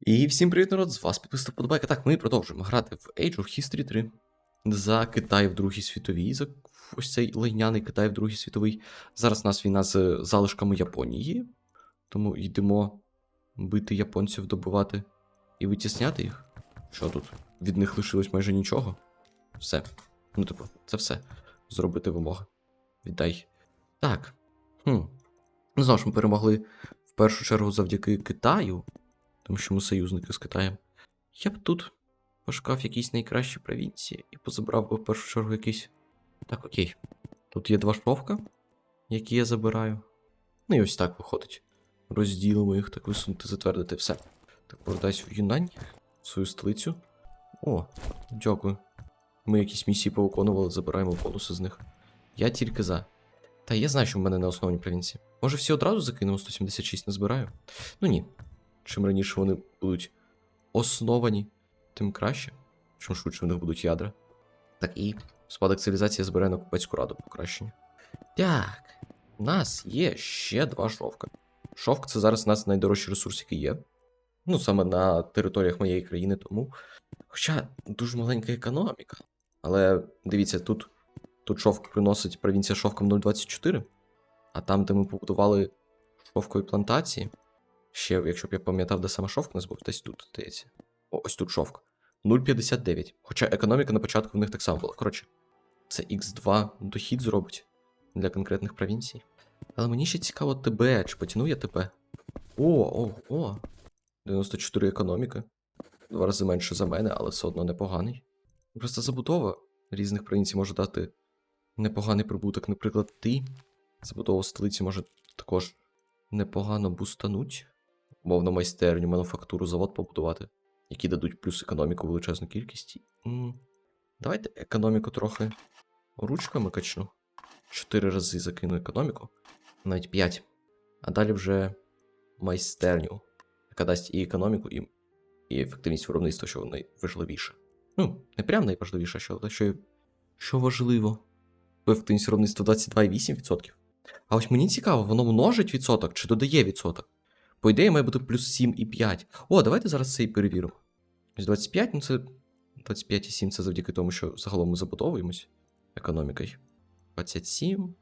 І всім привіт, народ! З вас підписав подобайка. Так, ми продовжуємо грати в Age of History 3 за Китай в Другій світовій, за ось цей лайняний Китай в Другій світовій. Зараз у нас війна з залишками Японії, тому йдемо бити японців, добивати і витісняти їх. Що тут? Від них лишилось майже нічого. Все. Ну, типу, це все. Зробити вимога. Віддай. Так. Хм. Ну, знову ж ми перемогли в першу чергу завдяки Китаю. Тому що ми союзники з Китаєм. Я б тут пошукав якісь найкращі провінції і позабрав би в першу чергу якісь. Так, окей. Тут є два шовка, які я забираю. Ну і ось так виходить. Розділимо їх, так висунути, затвердити все. Так, повертаюсь в Юнань, в свою столицю. О, дякую. Ми якісь місії повиконували, забираємо бонуси з них. Я тільки за. Та я знаю, що в мене не основні провінції. Може, всі одразу закинемо 176 не збираю? Ну ні. Чим раніше вони будуть основані, тим краще. Чим швидше в них будуть ядра. Так і спадок цивілізації збирає на купецьку раду покращення. Так, у нас є ще два шовка. Шовк це зараз у нас найдорожчий ресурс, який є. Ну, саме на територіях моєї країни, тому. Хоча дуже маленька економіка. Але дивіться, тут, тут шовк приносить провінція шовком 0,24, а там, де ми побудували шовкові плантації. Ще, якщо б я пам'ятав, де саме шовк у нас був, десь тут, здається. О, ось тут шовк. 0,59. Хоча економіка на початку в них так само була. Коротше, це X2 дохід зробить для конкретних провінцій. Але мені ще цікаво ТБ, чи потягну я ТБ. О, о, о. 94 економіка. Два рази менше за мене, але все одно непоганий. Просто забудова різних провінцій може дати непоганий прибуток. Наприклад, ти. Забудова столиці може також непогано бустануть. Мовно майстерню, мануфактуру, завод побудувати, які дадуть плюс економіку величезну кількість. Давайте економіку трохи ручками качну. Чотири рази закину економіку, навіть 5. А далі вже майстерню, яка дасть і економіку, і, і ефективність виробництва, що найважливіше. Ну, не прям найважливіше, що, що, що важливо. Ефективність виробництва 22,8%. А ось мені цікаво, воно множить відсоток чи додає відсоток? По ідеї, має бути плюс 7 і 5. О, давайте зараз це і перевіримо. Ось 25, ну це 25,7 це завдяки тому, що загалом ми забудовуємось економікою. 27.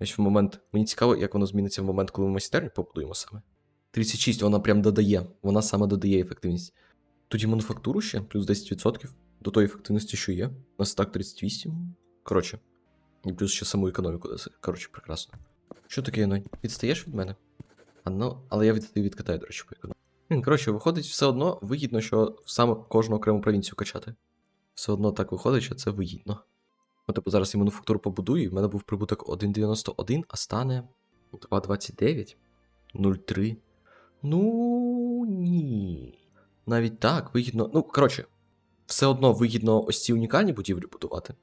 Ось в момент. Мені цікаво, як воно зміниться в момент, коли ми майстерню побудуємо саме. 36, вона прям додає. Вона саме додає ефективність. Тоді мануфактуру ще, плюс 10% до тої ефективності, що є. У нас так 38. Коротше. І плюс ще саму економіку. Коротше, прекрасно. Що таке, Янонь? Відстаєш від мене? Ну, але я від Китаю, до речі, по економіці. Коротше, виходить, все одно вигідно, що саме кожну окрему провінцію качати. Все одно так виходить, що це вигідно. Ну, типу, зараз я мануфактуру побудую, і в мене був прибуток 1,91, а стане 2,29, 0,3. Ну ні. Навіть так, вигідно. Ну, коротше, все одно вигідно ось ці унікальні будівлі будувати.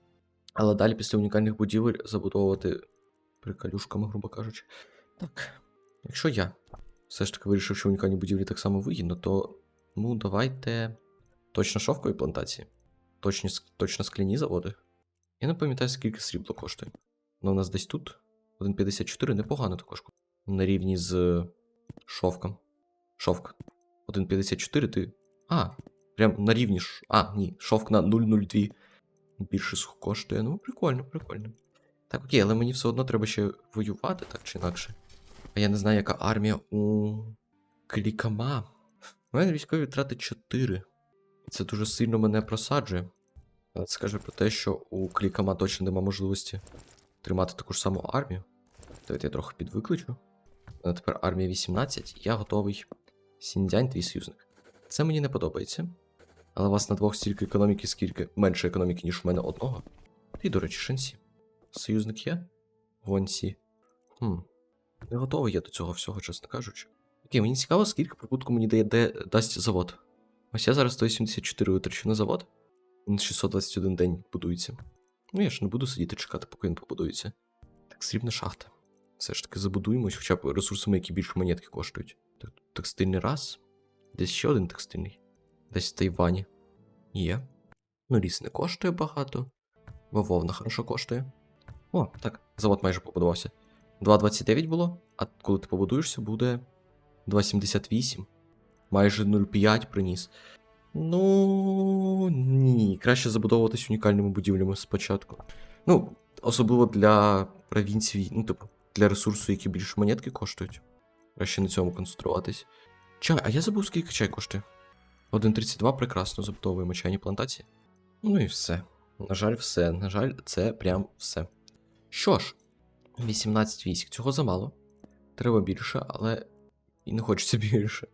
Але далі після унікальних будівель забудовувати приколюшками, грубо кажучи. Так, якщо я все ж таки вирішив, що унікальні будівлі так само вигідно, то ну давайте точно шовкові плантації, точні, точно скляні заводи. Я не пам'ятаю, скільки срібло коштує. Ну, у нас десь тут 1,54 непогано також. На рівні з шовком. Шовк. 1,54 ти. А, прям на рівні. ш- А, ні, шовк на 0,02 більше коштує. Ну, прикольно, прикольно. Так, окей, але мені все одно треба ще воювати, так чи інакше. А я не знаю, яка армія у Клікама. У мене військові втрати 4. І це дуже сильно мене просаджує. Це каже про те, що у Клікама точно нема можливості тримати таку ж саму армію. Давайте я трохи підвикличу. У мене тепер армія 18, я готовий. Сіндзянь, твій союзник. Це мені не подобається. Але у вас на двох стільки економіки, скільки менше економіки, ніж у мене одного. І, до речі, Шенсі. Союзник є? Гонсі. Хм. Не готовий я до цього всього, чесно кажучи. Окей, мені цікаво, скільки прибутку мені дає, де дасть завод. Ось я зараз 184 витрачу на завод. Він 621 день будується. Ну я ж не буду сидіти чекати, поки він побудується. Так, срібна шахта. Все ж таки забудуємось, хоча б ресурсами, які більше монетки коштують. Так, текстильний раз. Десь ще один текстильний. Десь в Тайвані. Є. Ну, ліс не коштує багато. Бавовна хорошо коштує. О, так, завод майже побудувався. 2,29 було, а коли ти побудуєшся, буде 2,78. Майже 0,5 приніс. Ну ні, краще забудовуватись унікальними будівлями спочатку. Ну, особливо для провінцій, ну, типу, для ресурсу, які більше монетки коштують. Краще на цьому концентруватись. Чай, а я забув, скільки чай коштує. 1.32 прекрасно забудовуємо чайні плантації. Ну і все. На жаль, все. На жаль, це прям все. Що ж, 18 військ. Цього замало. Треба більше, але і не хочеться більше.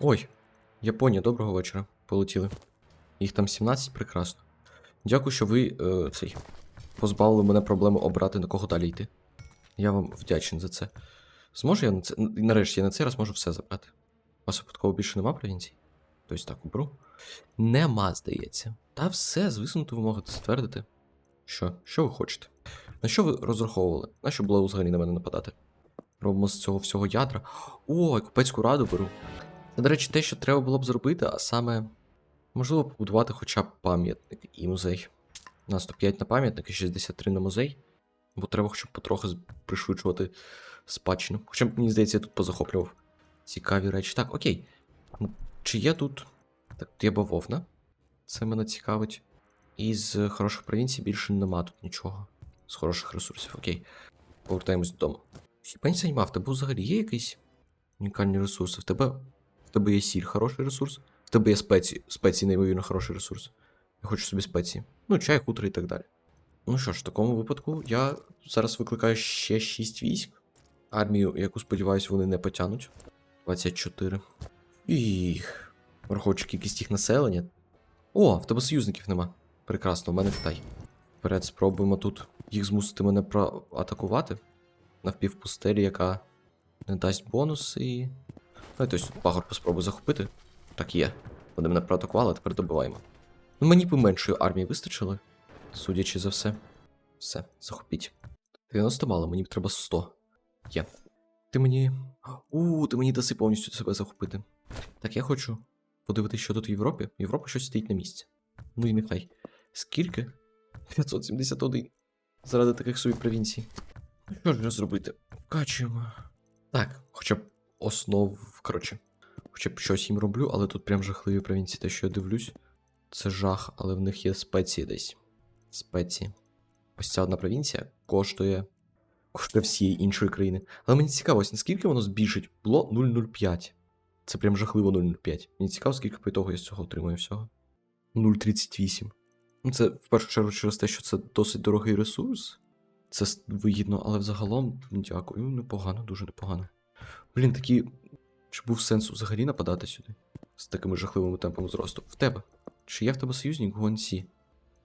Ой, Японія, доброго вечора. Полетіли. Їх там 17, прекрасно. Дякую, що ви е, цей, позбавили мене проблеми обрати на кого далі йти. Я вам вдячний за це. Зможу я на це. Нарешті я на цей раз можу все забрати. У вас випадково більше нема провінцій? Тобто так, уберу. Нема, здається. Та все, звиснути ви можете ствердити. Що? Що ви хочете? На що ви розраховували? На що було взагалі на мене нападати? Робимо з цього всього ядра. О, я купецьку раду беру. Це, до речі, те, що треба було б зробити, а саме, можливо, побудувати хоча б пам'ятник і музей. У нас 105 на пам'ятник і 63 на музей. Бо треба хоча б потрохи пришвидшувати спадщину. Хоча, мені здається, я тут позахоплював цікаві речі. Так, окей. Чи є тут. Так, тут є бавовна. Це мене цікавить. І з хороших провінцій більше нема тут нічого. З хороших ресурсів. Окей. Повертаємось додому. Хіба нема, в тебе взагалі є якісь унікальні ресурси? В тебе, в тебе є сіль, хороший ресурс. В тебе є спеції, спеції, неймовірно хороший ресурс. Я хочу собі спеції. Ну, чай, хутор і так далі. Ну що ж, в такому випадку я зараз викликаю ще 6 військ. Армію, яку сподіваюся, вони не потягнуть. 24. Їх. Враховуючи кількість їх населення. О, в тебе союзників нема. Прекрасно, в мене Китай. Вперед, спробуємо тут їх змусити мене проатакувати. Навпівпустелі, яка не дасть бонуси. Ну, і тобто пагорб спробую захопити. Так є. Вони мене проатакували, а тепер добиваємо. Ну, мені б меншої армії вистачило, судячи за все. Все, захопіть. 90 мало, мені б треба 100. Є. Ти мені. У, ти мені даси повністю себе захопити. Так, я хочу подивитися, що тут в Європі. Європа щось стоїть на місці. Ну і нехай. Скільки? 571. Заради таких собі провінцій. Ну що ж зробити? Вкачуємо. Так, хоча б основ. Коротше. Хоча б щось їм роблю, але тут прям жахливі провінції, те, що я дивлюсь. Це жах, але в них є спеції десь. Спеції. Ось ця одна провінція коштує. Коштує всієї іншої країни. Але мені цікаво, ось наскільки воно збільшить? Було 0,05. Це прям жахливо 0,05. Мені цікаво, скільки по ітогу я з цього отримаю всього. 0,38. Ну, це в першу чергу через те, що це досить дорогий ресурс. Це вигідно, але взагалом, дякую, непогано, дуже непогано. Блін, такі. Чи був сенс взагалі нападати сюди? З такими жахливими темпами зросту. В тебе. Чи є в тебе союзник Гуансі?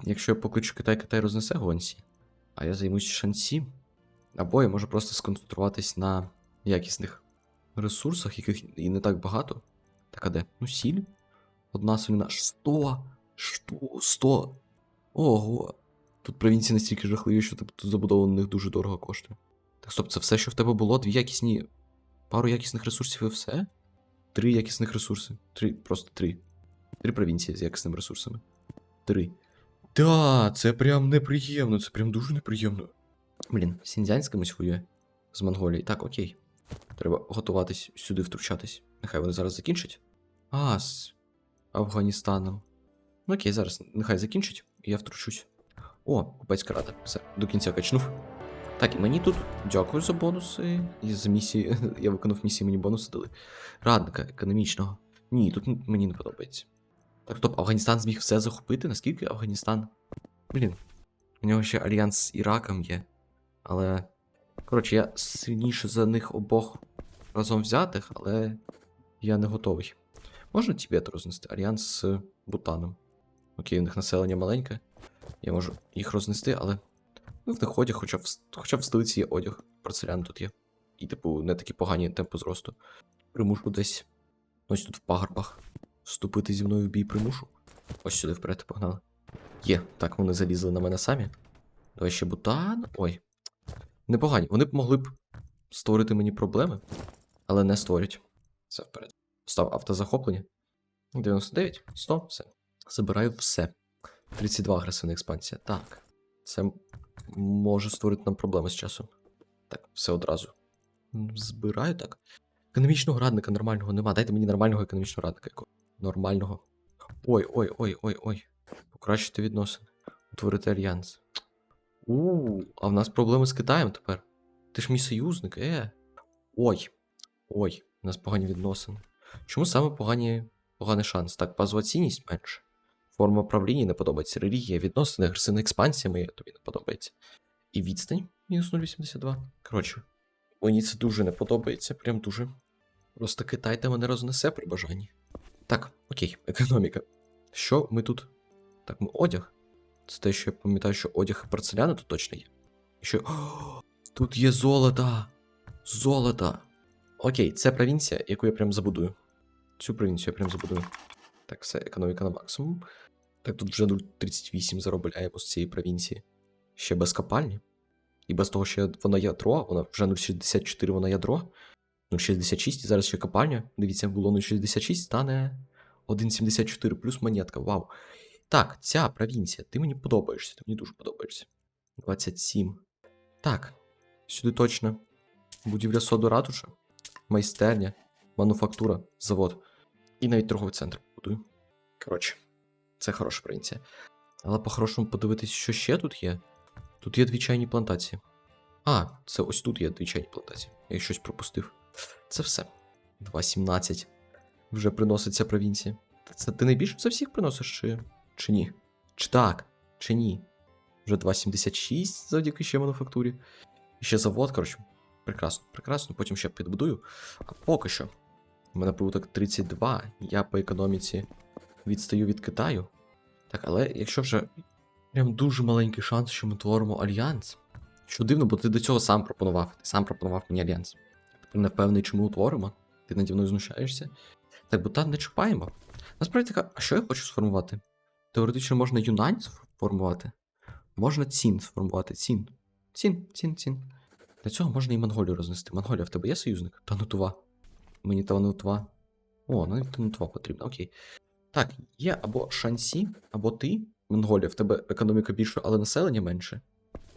Якщо я покличу Китай, Китай рознесе Гуансі, а я займусь Шансі. Або я можу просто сконцентруватись на якісних ресурсах, яких і не так багато. Так а де? Ну, сіль. Одна соліна. 100! 100! 100! Ого! Тут провінції настільки жахливі, що типу, тут забудова на них дуже дорого коштує. Так стоп, це все, що в тебе було? Дві якісні. Пару якісних ресурсів і все? Три якісних ресурси. Три, просто три. Три провінції з якісними ресурсами. Три. Да, це прям неприємно, це прям дуже неприємно. Блін, Сіньцзянь з кимось воює з Монголії. Так, окей. Треба готуватись сюди втручатись. Нехай вони зараз закінчать. А, з Афганістаном. Ну окей, зараз нехай закінчить, і я втручусь. О, купецька рада. Все, до кінця качнув. Так, і мені тут дякую за бонуси. І за місії. Я виконав місії, мені бонуси дали. Радника економічного. Ні, тут мені не подобається. Так, стоп, Афганістан зміг все захопити? Наскільки Афганістан? Блін. У нього ще альянс з Іраком є. Але. Коротше, я сильніше за них обох разом взятих, але я не готовий. Можна Тібет рознести? Альянс з Бутаном. Окей, у них населення маленьке. Я можу їх рознести, але. Ну, в них одяг, хоча б, хоча в столиці є одяг. Порцелян тут є. І, типу, не такі погані темпи зросту. Примушу десь. Ось тут в пагорбах. Вступити зі мною в бій примушу. Ось сюди вперед погнали. Є, так, вони залізли на мене самі. Давай ще бутан. Ой. Непогані. Вони б могли б створити мені проблеми, але не створять. Все вперед. Став автозахоплення. 99, 100, все. Забираю все. 32 агресивна експансія. Так. Це може створити нам проблеми з часом. Так, все одразу. Збираю так. Економічного радника нормального нема. Дайте мені нормального економічного радника. Нормального. Ой, ой, ой, ой, ой. Покращити відносини. Утворити альянс. У, а в нас проблеми з Китаєм тепер. Ти ж мій союзник, е. Ой. Ой, у нас погані відносини. Чому саме погані, поганий шанс? Так, базова цінність менше. Форма правління не подобається. Релігія, відносини, агресивна експансія моя тобі не подобається. І відстань мінус 0,82. Коротше, мені це дуже не подобається, прям дуже. Просто Китай та мене рознесе при бажанні. Так, окей, економіка. Що ми тут? Так, ми одяг. Це те, що я пам'ятаю, що одяг і порцеляна тут точно є. Що. О, тут є золото! Золото! Окей, це провінція, яку я прям забудую. Цю провінцію я прям забудую. Так, все, економіка на максимум. Так, тут вже 0,38 заробляємо з цієї провінції. Ще без копальні. І без того, що вона ядро, вона вже 0,64 вона ядро. 0,66 і зараз ще копальня. Дивіться, було 0,66, стане 1,74 плюс монетка. Вау. Так, ця провінція, ти мені подобаєшся, ти мені дуже подобаєшся. 27. Так, сюди точно. Будівля соду ратуша, майстерня, мануфактура, завод. І навіть торговий центр будую. Коротше, це хороша провінція. Але по-хорошому подивитись, що ще тут є. Тут є дві чайні плантації. А, це ось тут є дві чайні плантації. Я щось пропустив. Це все. 2.17. Вже приноситься провінція. Це ти найбільше за всіх приносиш, чи, чи ні? Чи так, чи ні? Вже 2.76 завдяки ще мануфактурі. І ще завод, коротше. Прекрасно, прекрасно, потім ще підбудую. А поки що. У мене прибуток 32. Я по економіці відстаю від Китаю. Так, але якщо вже прям дуже маленький шанс, що ми творимо альянс. Що дивно, бо ти до цього сам пропонував. Ти сам пропонував мені альянс. Тепер не впевнений, чому утворимо. Ти наді мною знущаєшся. Так, бутан не чіпаємо. Насправді така, а що я хочу сформувати? Теоретично можна Юнань сформувати. Можна цін сформувати. Цін. Цін, цін, цін. Для цього можна і Монголію рознести. Монголія, в тебе є союзник? Та Танутува. Мені Танутува. О, ну навіть Танутува потрібно, окей. Так, є або Шансі, або ти. Монголія, в тебе економіка більша, але населення менше.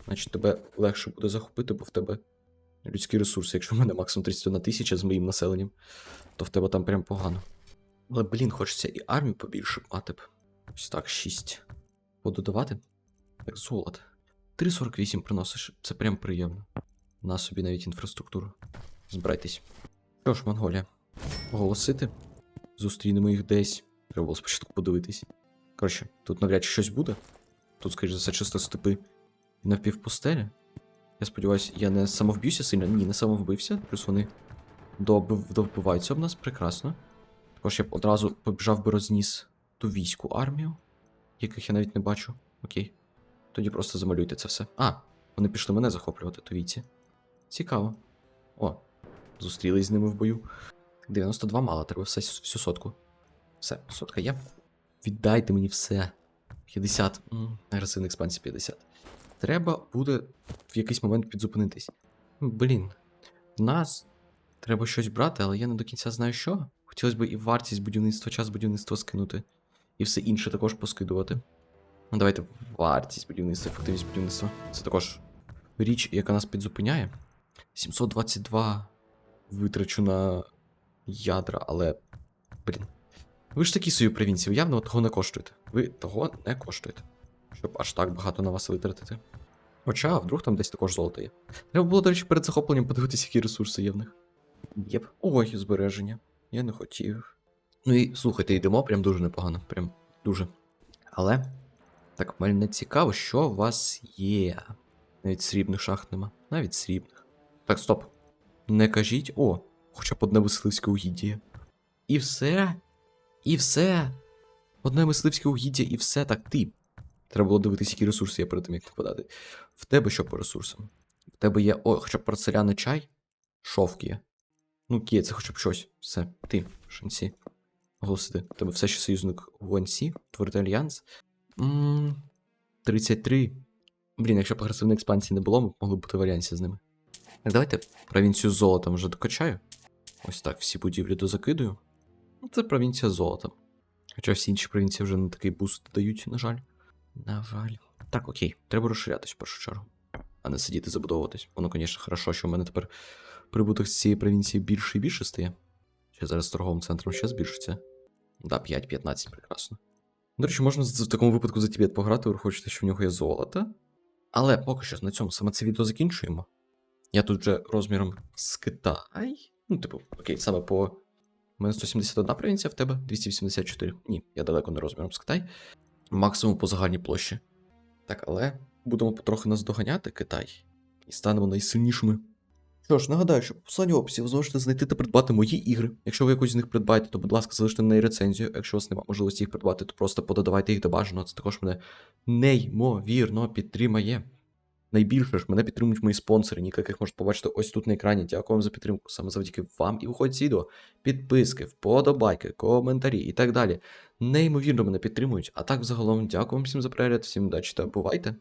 Значить, тебе легше буде захопити, бо в тебе людські ресурси. Якщо в мене максимум 31 тисяча з моїм населенням, то в тебе там прям погано. Але, блін, хочеться і армію побільше мати б. Ось так, 6. Буду давати. Так, золото. 3,48 приносиш. Це прям приємно. На собі навіть інфраструктуру. Збирайтесь. Що ж, Монголія, оголосити. Зустрінемо їх десь. Треба було спочатку подивитись. Коротше, тут навряд чи щось буде. Тут, скоріш за все, чисто степи і навпівпустеля. Я сподіваюся, я не самовб'юся сильно. Ні, не самовбився. Плюс вони довбиваються об нас прекрасно. Також я б одразу побіжав би розніс ту війську армію, яких я навіть не бачу. Окей. Тоді просто замалюйте це все. А, вони пішли мене захоплювати, тувійці. Цікаво. О, зустрілись з ними в бою. 92 мало, треба все, всю сотку. Все, сотка є. Віддайте мені все. 50. М, Агресивна експансія 50. Треба буде в якийсь момент підзупинитись. Блін, в нас треба щось брати, але я не до кінця знаю що. Хотілося б і вартість будівництва, час будівництва скинути. І все інше також поскидувати. Ну, давайте вартість будівництва, ефективність будівництва. Це також річ, яка нас підзупиняє. 722 витрачу на ядра, але. Блін. Ви ж такі свої провінції, ви явно того не коштуєте. Ви того не коштуєте. Щоб аж так багато на вас витратити. Хоча, вдруг там десь також золото є. Треба було, до речі, перед захопленням подивитися, які ресурси є в них. Єп. Ой, збереження. Я не хотів. Ну і слухайте, йдемо прям дуже непогано. Прям дуже. Але. Так, мене цікаво, що у вас є. Навіть срібних шахт нема. Навіть срібних. Так, стоп. Не кажіть. О, хоча б одне мисливське угіддя. І все. І все. Одне мисливське угіддя, і все. Так, ти. Треба було дивитися, які ресурси є перед тим, як нападати. В тебе що по ресурсам? В тебе є. О, хоча б порцеляний чай, шовк є. Ну, є, це хоча б щось. Все, ти, шанці. Оголосити. В тебе все ще союзник Гуанці, творити альянс. Ммм. 33. Блін, якщо б агресивної експансії не було, ми б могли бути в альянсі з ними. Так, давайте провінцію золотом вже докачаю. Ось так, всі будівлі дозакидую. Ну, Це провінція з золотом. Хоча всі інші провінції вже не такий буст дають, на жаль. На жаль. Так, окей, треба розширятись в першу чергу. А не сидіти забудовуватись. Воно, звісно, хорошо, що в мене тепер прибуток з цієї провінції більше і більше стає. Ще зараз з торговим центром ще збільшиться. Да, 5-15, прекрасно. До речі, можна в такому випадку за Тібет пограти, враховуючи, що в нього є золото. Але поки що на цьому саме це відео закінчуємо. Я тут вже розміром з Китай. Ну, типу, окей, саме по. У мене 171 провінція в тебе, 284. Ні, я далеко не розміром з Китай. Максимум по загальній площі. Так, але будемо потрохи наздоганяти Китай і станемо найсильнішими. Що ж, нагадаю, що по посланні в описі ви зможете знайти та придбати мої ігри. Якщо ви якусь з них придбаєте, то, будь ласка, залиште на неї рецензію. Якщо у вас немає можливості їх придбати, то просто пододавайте їх до бажаного. Це також мене неймовірно підтримає. Найбільше ж мене підтримують мої спонсори, яких можете побачити ось тут на екрані. Дякую вам за підтримку. Саме завдяки вам і виходить ці відео. Підписки, вподобайки, коментарі і так далі. Неймовірно мене підтримують. А так, взагалом, дякую вам всім за перегляд, всім удачі та бувайте!